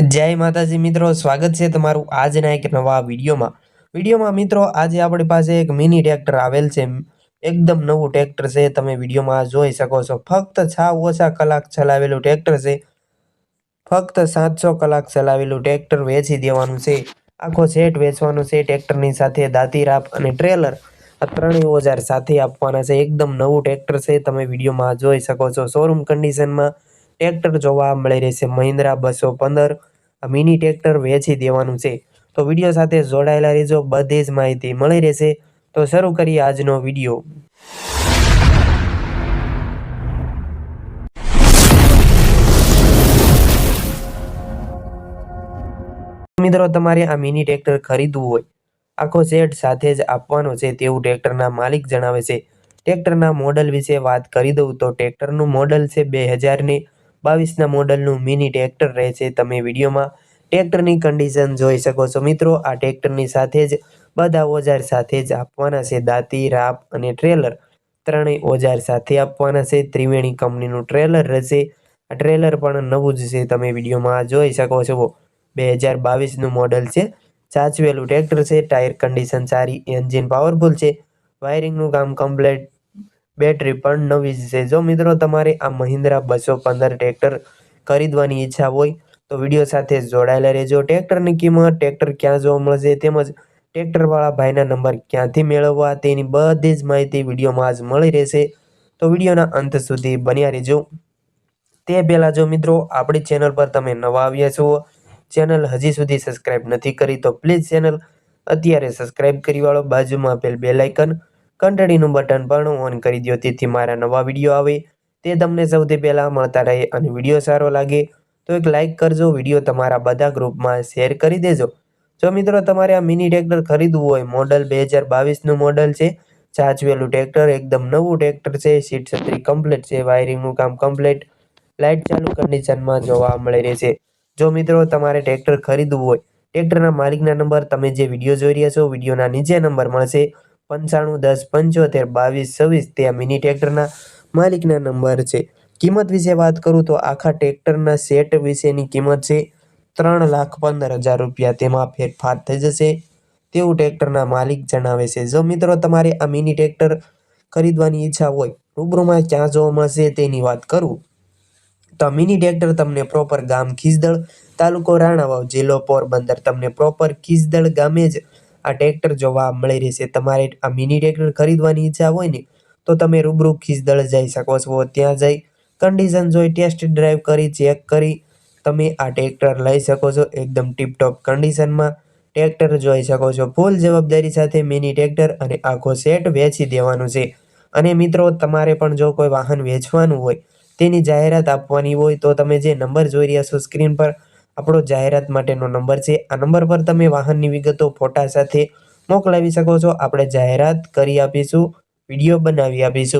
જય માતાજી મિત્રો, સ્વાગત છે તમારું આજના એક નવા વિડીયોમાં. વિડીયોમાં મિત્રો, આજે આપણી પાસે એક મિની ટ્રેક્ટર આવેલ છે. એકદમ નવું ટ્રેક્ટર છે, તમે વિડીયોમાં જોઈ શકો છો. ફક્ત છ ઓછા કલાક ચલાવેલું ટ્રેક્ટર છે. ફક્ત સાતસો કલાક ચલાવેલું ટ્રેક્ટર વેચી દેવાનું છે. આખો સેટ વેચવાનું છે, ટ્રેક્ટરની સાથે દાતી રાપ અને ટ્રેલર. આ ત્રણેય ઓજાર સાથે આપવાના છે. એકદમ નવું ટ્રેક્ટર છે, તમે વિડીયોમાં જોઈ શકો છો. શોરૂમ કન્ડિશનમાં ટ્રેક્ટર જોવા મળી રહેશે મહિન્દ્રા બસો પંદર મિની ટ્રેક્ટર વેચી દેવાનું છે. તો વીડિયો સાથે જોડાયેલા રહેજો. બધી જ માહિતી મળી રહેશે. તો શરૂ કરીએ આજનો વીડિયો. મિત્રો, તમારે આ મિની ટ્રેક્ટર ખરીદવું હોય, આખો સેટ સાથે જ આપવાનો છે તેવું ટ્રેક્ટરના માલિક જણાવે છે. ટ્રેક્ટરના મોડલ વિશે વાત કરી દઉં તો ટ્રેક્ટરનું મોડલ છે બે હજારની બાવીસના મોડલનું મિની ટ્રેક્ટર રહેશે. તમે વિડીયોમાં ટ્રેક્ટરની કન્ડિશન જોઈ શકો છો. મિત્રો, આ ટ્રેક્ટરની સાથે જ બધા ઓજાર સાથે જ આપવાના છે. દાંતી, રાપ અને ટ્રેલર ત્રણેય ઓજાર સાથે આપવાના છે. ત્રિવેણી કંપનીનું ટ્રેલર રહેશે. આ ટ્રેલર પણ નવું જ છે. તમે વિડીયોમાં જોઈ શકો છો. બે હજાર બાવીસનું મોડલ છે. સાચવેલું ટ્રેક્ટર છે. ટાયર કન્ડિશન સારી, એન્જિન પાવરફુલ છે. વાયરિંગનું કામ કમ્પ્લેટ બેટરી પણ નવી છે. જો મિત્રો તમારે આ મહિન્દ્રા બસો પંદર ટ્રેક્ટર ખરીદવાની ઈચ્છા હોય, તો વીડિયો સાથે જોડાયેલા રહેજો. ટ્રેક્ટરની કિંમત ટ્રેક્ટર ક્યાં જોવા મળશે તેમજ ટ્રેક્ટરવાળા ભાઈના નંબર ક્યાંથી મેળવવા તેની બધી જ માહિતી વિડીયોમાં જ મળી રહેશે. તો વિડીયોના અંત સુધી બન્યા રહેજો. તે પહેલાં જો મિત્રો આપણી ચેનલ પર તમે નવા આવ્યા છો, ચેનલ હજી સુધી સબસ્ક્રાઇબ નથી કરી, તો પ્લીઝ ચેનલ અત્યારે સબસ્ક્રાઇબ કરી વાળો, બાજુમાં આપેલ બે આઇકન ઘંટડીનું બટન પણ ઓન કરી દો તેથી મારા નવા વીડિયો આવે તે તમને સૌથી પહેલાં મળતા રહે અને વીડિયો સારો લાગે તો એક લાઇક કરજો. વીડિયો તમારા બધા ગ્રુપમાં શેર કરી દેજો. જો મિત્રો તમારે આ મિની ટ્રેક્ટર ખરીદવું હોય મોડલ બે હજાર બાવીસનું મોડલ છે. ચાચવેલું ટ્રેક્ટર એકદમ નવું ટ્રેક્ટર છે. સીટ છત્રી કમ્પ્લીટ છે. વાયરિંગનું કામ કમ્પ્લીટ લાઇટ ચાલુ કન્ડિશનમાં જોવા મળી રહેશે. જો મિત્રો તમારે ટ્રેક્ટર ખરીદવું હોય ટ્રેક્ટરના માલિકના નંબર તમે જે વીડિયો જોઈ રહ્યા છો, વિડીયોના નીચે નંબર મળશે. પંચાણું, દસ, પંચોતેર, બાવીસ, છવ્વીસ તે આ મિની ટ્રેક્ટરના માલિકના નંબર છે. કિંમત વિશે વાત કરું તો આખા ટ્રેક્ટરના સેટ વિશેની કિંમત છે ત્રણ લાખ પંદર હજાર રૂપિયા. તેમાં ફેરફાર થઈ જશે તેવું ટ્રેક્ટરના માલિક જણાવે છે. જો મિત્રો તમારે આ મિની ટ્રેક્ટર ખરીદવાની ઈચ્છા હોય, રૂબરૂમાં ક્યાં જોવા મળશે તેની વાત કરું. તો મિની ટ્રેક્ટર તમને પ્રોપર ગામ ખીસદળ તાલુકો રાણાવાવ જિલ્લો પોરબંદર. તમને પ્રોપર ખીસદળ ગામે જ આ ટ્રેક્ટર જોવા મળી રહેશે તમારે આ મિની ટ્રેક્ટર ખરીદવાની ઈચ્છા હોય ને, તો તમે રૂબરૂ ખીસદળ જઈ શકો છો. ત્યાં જઈ કન્ડિશન જોઈ ટેસ્ટ ડ્રાઈવ કરી ચેક કરી, તમે આ ટ્રેક્ટર લઈ શકો છો. એકદમ ટીપટોપ કન્ડિશનમાં ટ્રેક્ટર જોઈ શકો છો. ફૂલ જવાબદારી સાથે મિની ટ્રેક્ટર અને આખો સેટ વેચી દેવાનું છે. અને મિત્રો, તમારે પણ જો કોઈ વાહન વેચવાનું હોય, તેની જાહેરાત આપવાની હોય, તો તમે જે નંબર જોઈ રહ્યા છો સ્ક્રીન પર આપણો જાહેરાત માટેનો નંબર છે. આ નંબર પર તમે વાહનની વિગતો, ફોટા સાથે મોકલાવી શકો છો. આપણે જાહેરાત કરી આપીશું, વીડિયો બનાવી આપીશું.